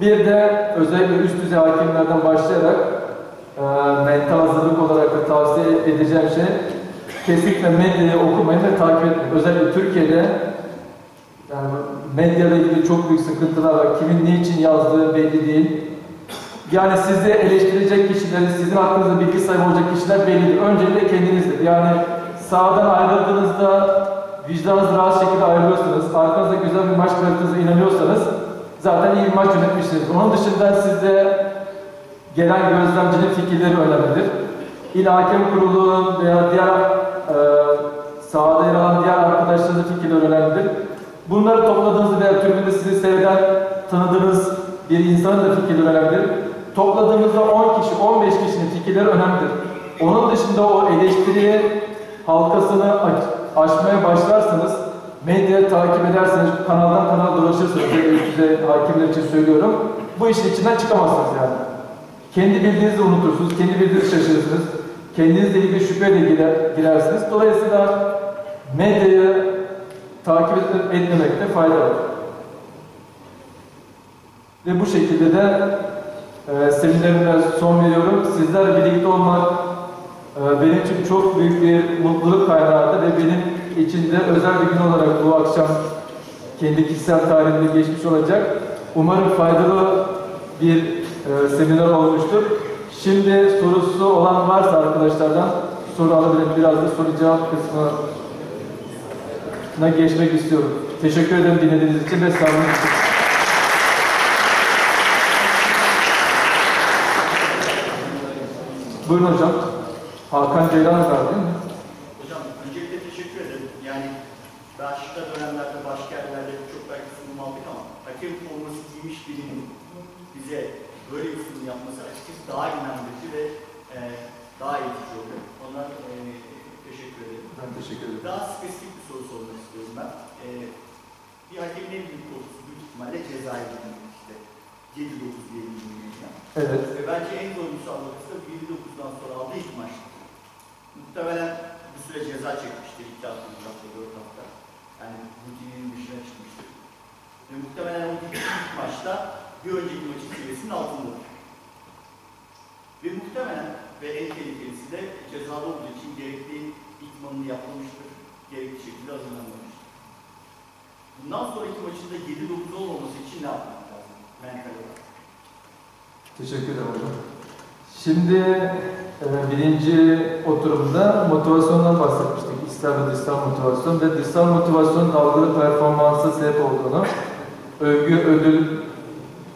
Bir de özellikle üst düzey hakimlerden başlayarak e, mental hazırlık olarak da tavsiye edeceğim şey kesinlikle medyayı okumayın ve takip etmeyin. Özellikle Türkiye'de yani medyayla ilgili çok büyük sıkıntılar var. Kimin ne için yazdığı belli değil. Yani sizi eleştirecek kişilerin, sizin hakkınızda bilgi sahibi olacak kişiler bellidir. Öncelikle kendinizdir. Yani sağdan ayrıldığınızda vicdanınız rahat şekilde ayrılıyorsunuz. Arkanızda güzel bir maç bıraktığınıza inanıyorsanız zaten iyi bir maç yönetmişsiniz. Onun dışında sizde gelen gözlemcinin fikirleri önemlidir. İl Hakem Kurulu'nun veya diğer e, sahada yer alan diğer arkadaşlarınızın fikirleri önemlidir. Bunları topladığınızda veya tribünde sizi seyreden, tanıdığınız bir insanın da fikirleri önemlidir. Topladığımızda 10 kişi, 15 kişinin fikirleri önemlidir. Onun dışında o eleştiri halkasını aşmaya başlarsanız, medyayı takip ederseniz, kanaldan kanala dolaşırsınız, böyle üst düzey hakimler için söylüyorum. Bu işin içinden çıkamazsınız yani. Kendi bildiğinizi unutursunuz, kendi bildiğinizi şaşırırsınız. Kendinizle ilgili şüpheyle girer, girersiniz. Dolayısıyla medyayı takip et- etmemekte fayda var. Ve bu şekilde de e, seminerime son veriyorum. Sizlerle birlikte olmak e, benim için çok büyük bir mutluluk kaynağıdır ve benim için de özel bir gün olarak bu akşam kendi kişisel tarihimde geçmiş olacak. Umarım faydalı bir e, seminer olmuştur. Şimdi sorusu olan varsa arkadaşlardan soru alabilirim. Biraz da soru cevap kısmına geçmek istiyorum. Teşekkür ederim dinlediğiniz için ve sağ olun. Buyurun hocam. Hakan Ceylan var değil mi? Hocam öncelikle teşekkür ederim. Yani başka dönemlerde, başka yerlerde çok belki sunum aldık ama hakem forması giymiş birinin bize böyle bir sunum yapması açıkçası daha inandırıcı ve e, daha eğitici oluyor. Ona e, teşekkür ederim. Ben teşekkür ederim. Daha spesifik bir soru sormak istiyorum ben. E, bir hakemin en büyük korkusu büyük ihtimalle cezayı bilmek işte. 7-9 diye biliniyor. Evet. Ve bence en zorlusu anlatısı da 7-9'dan sonra aldığı ilk maç. Muhtemelen süre ceza çekmiştir. 2 hafta, 3 hafta, 4 hafta. Yani rutininin dışına çıkmıştır. Ve muhtemelen o ilk maçta bir önceki maçın seviyesinin altındadır. Ve muhtemelen ve en tehlikelisi de cezalı olduğu için gerekli ikmanını yapmamıştır. Gerekli şekilde hazırlanmamıştır. Bundan sonraki maçında 7-9 olmaması için ne yapmak lazım? Mental olarak. Teşekkür ederim hocam. Şimdi birinci oturumda motivasyondan bahsetmiştik. İster ve dışsal motivasyon ve dışsal motivasyonun algılı performansa sebep olduğunu, övgü, ödül,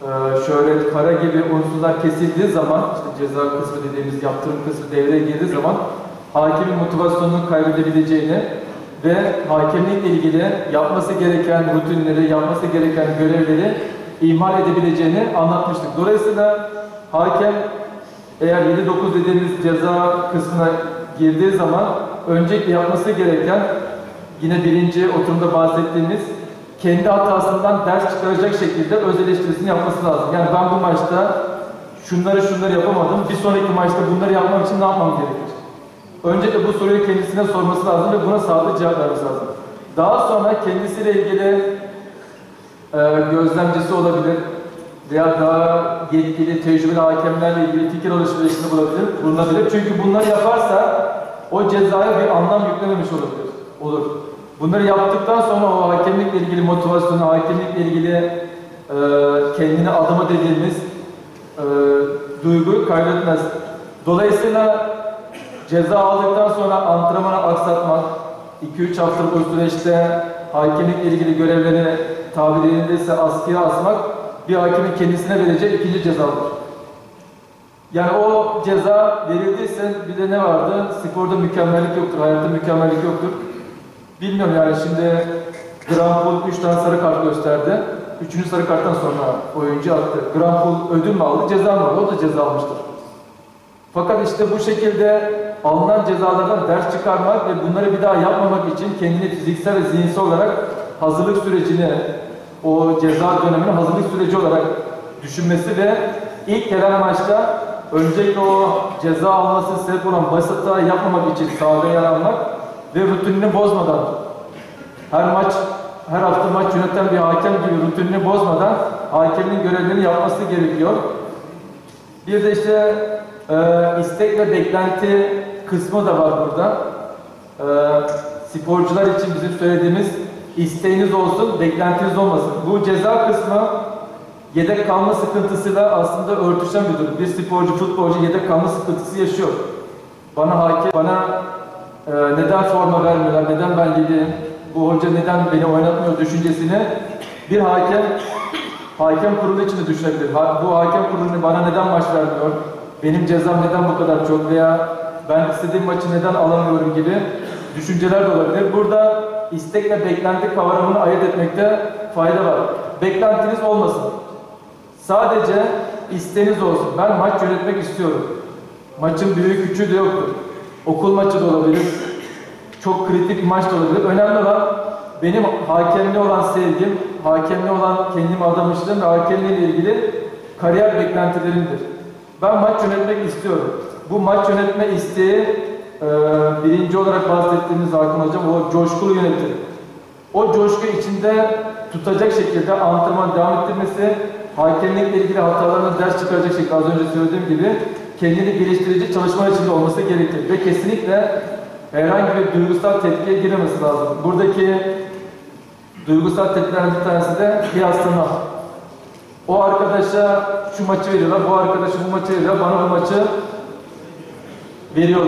e, şöhret, para gibi unsurlar kesildiği zaman, işte ceza kısmı dediğimiz yaptırım kısmı devreye girdiği zaman hakimin motivasyonunu kaybedebileceğini ve hakemlikle ilgili yapması gereken rutinleri, yapması gereken görevleri ihmal edebileceğini anlatmıştık. Dolayısıyla hakem eğer 7-9 dediğimiz ceza kısmına girdiği zaman öncelikle yapması gereken yine birinci oturumda bahsettiğimiz kendi hatasından ders çıkaracak şekilde öz eleştirisini yapması lazım. Yani ben bu maçta şunları şunları yapamadım. Bir sonraki maçta bunları yapmam için ne yapmam gerekir? Öncelikle bu soruyu kendisine sorması lazım ve buna sağlıklı cevap vermesi lazım. Daha sonra kendisiyle ilgili e, gözlemcisi olabilir veya daha yetkili, tecrübeli hakemlerle ilgili fikir alışverişinde bulabilir, bulunabilir. Çünkü bunları yaparsa o cezaya bir anlam yüklememiş olabilir, olur. Bunları yaptıktan sonra o hakemlikle ilgili motivasyonu, hakemlikle ilgili e, kendine adama dediğimiz e, duyguyu kaybetmez. Dolayısıyla ceza aldıktan sonra antrenmanı aksatmak, 2-3 haftalık o süreçte hakemlikle ilgili görevleri tabiri yerindeyse askıya asmak bir hakimin kendisine vereceği ikinci cezadır. Yani o ceza verildiyse bir de ne vardı? Sporda mükemmellik yoktur, hayatta mükemmellik yoktur. Bilmiyorum yani şimdi Granpul 3 tane sarı kart gösterdi. Üçüncü sarı karttan sonra oyuncu attı. Granpul ödül mü aldı, ceza mı aldı? O da ceza almıştır. Fakat işte bu şekilde alınan cezalardan ders çıkarmak ve bunları bir daha yapmamak için kendini fiziksel ve zihinsel olarak hazırlık sürecini, o ceza dönemini hazırlık süreci olarak düşünmesi ve ilk gelen maçta öncelikle o ceza alması sebep olan basit yapmamak için sahada yer almak ve rutinini bozmadan her maç her hafta maç yöneten bir hakem gibi rutinini bozmadan hakemin görevlerini yapması gerekiyor. Bir de işte e, istek ve beklenti kısmı da var burada. E, sporcular için bizim söylediğimiz isteğiniz olsun, beklentiniz olmasın. Bu ceza kısmı yedek kalma sıkıntısıyla aslında örtüşen bir durum. Bir sporcu, futbolcu yedek kalma sıkıntısı yaşıyor. Bana hakem, bana e, neden forma vermiyorlar, neden ben gideyim, bu hoca neden beni oynatmıyor düşüncesini bir hakem hakem kurulu için de düşünebilir. Ha- Bu hakem kurulu bana neden maç vermiyor, benim cezam neden bu kadar çok veya ben istediğim maçı neden alamıyorum gibi düşünceler de olabilir. Burada istek ve beklenti kavramını ayırt etmekte fayda var. Beklentiniz olmasın. Sadece isteğiniz olsun. Ben maç yönetmek istiyorum. Maçın büyüğü küçüğü de yoktur. Okul maçı da olabilir. Çok kritik bir maç da olabilir. Önemli olan benim hakemliğe olan sevgim, hakemliğe olan kendime adamışlığım ve hakemliğe ile ilgili kariyer beklentilerimdir. Ben maç yönetmek istiyorum. Bu maç yönetme isteği e, birinci olarak bahsettiğimiz Hakan Hocam o coşkulu yönetim. O coşku içinde tutacak şekilde antrenman devam ettirmesi, hakemlikle ilgili hatalarına ders çıkaracak şekilde az önce söylediğim gibi kendini geliştirici çalışmalar içinde olması gerekir. Ve kesinlikle herhangi bir duygusal tepkiye giremesi lazım. Buradaki duygusal tepkilerden bir tanesi de kıyaslama. O arkadaşa şu maçı veriyorlar, bu arkadaşa bu maçı veriyorlar, bana bu maçı veriyorlar.